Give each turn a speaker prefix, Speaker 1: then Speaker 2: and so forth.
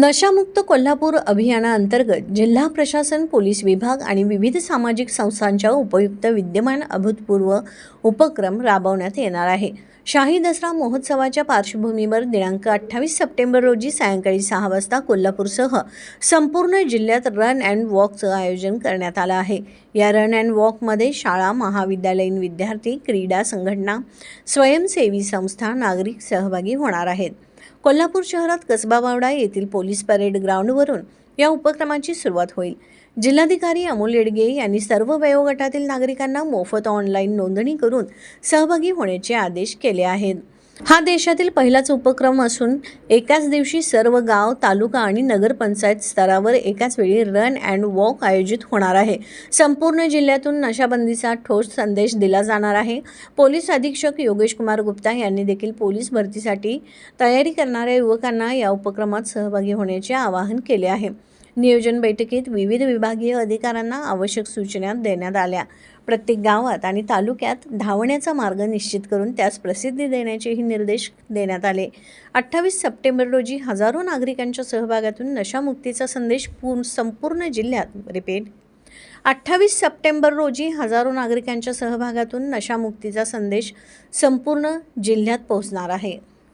Speaker 1: नशामुक्त कोल्हापूर अभियानाअंतर्गत जिल्हा प्रशासन पोलीस विभाग आणि विविध सामाजिक संस्थांच्या उपयुक्त विद्यमान अभूतपूर्व उपक्रम राबवण्यात येणार आहे. शाही दसरा महोत्सवाच्या पार्श्वभूमीवर दिनांक अठ्ठावीस सप्टेंबर रोजी सायंकाळी सहा वाजता कोल्हापूरसह संपूर्ण जिल्ह्यात रन अँड वॉकचं आयोजन करण्यात आलं आहे. या रन अँड वॉकमध्ये शाळा महाविद्यालयीन विद्यार्थी क्रीडा संघटना स्वयंसेवी संस्था नागरिक सहभागी होणार आहेत. कोल्हापूर शहरात कसबा बावडा येथील पोलीस परेड ग्राउंडवरून या उपक्रमाची सुरुवात होईल. जिल्हाधिकारी अमोल येडगे यांनी सर्व वयोगटातील नागरिकांना मोफत ऑनलाईन नोंदणी करून सहभागी होण्याचे आदेश केले आहेत. हा देशातील पहिलाच उपक्रम असून एकाच दिवशी सर्व गाव तालुका आणि नगरपंचायत स्तरावर एकाच वेळी रन अँड वॉक आयोजित होणार आहे. संपूर्ण जिल्ह्यातून नशाबंदीचा ठोस संदेश दिला जाणार आहे. पोलीस अधीक्षक योगेश कुमार गुप्ता यांनी देखील पोलीस भरतीसाठी तयारी करणाऱ्या युवकांना या उपक्रमात सहभागी होण्याचे आवाहन केले आहे. नियोजन बैठकीत विविध विभागीय अधिकाऱ्यांना आवश्यक सूचना देण्यात आल्या. प्रत्येक गावात आणि तालुक्यात धावण्याचा मार्ग निश्चित करून त्यास प्रसिद्धी देण्याचेही निर्देश देण्यात आले. अठ्ठावीस सप्टेंबर रोजी हजारो नागरिकांच्या सहभागातून नशामुक्तीचा संदेश पूर्ण संपूर्ण जिल्ह्यात रिपीट. अठ्ठावीस सप्टेंबर रोजी हजारो नागरिकांच्या सहभागातून नशामुक्तीचा संदेश संपूर्ण जिल्ह्यात पोहोचणार आहे.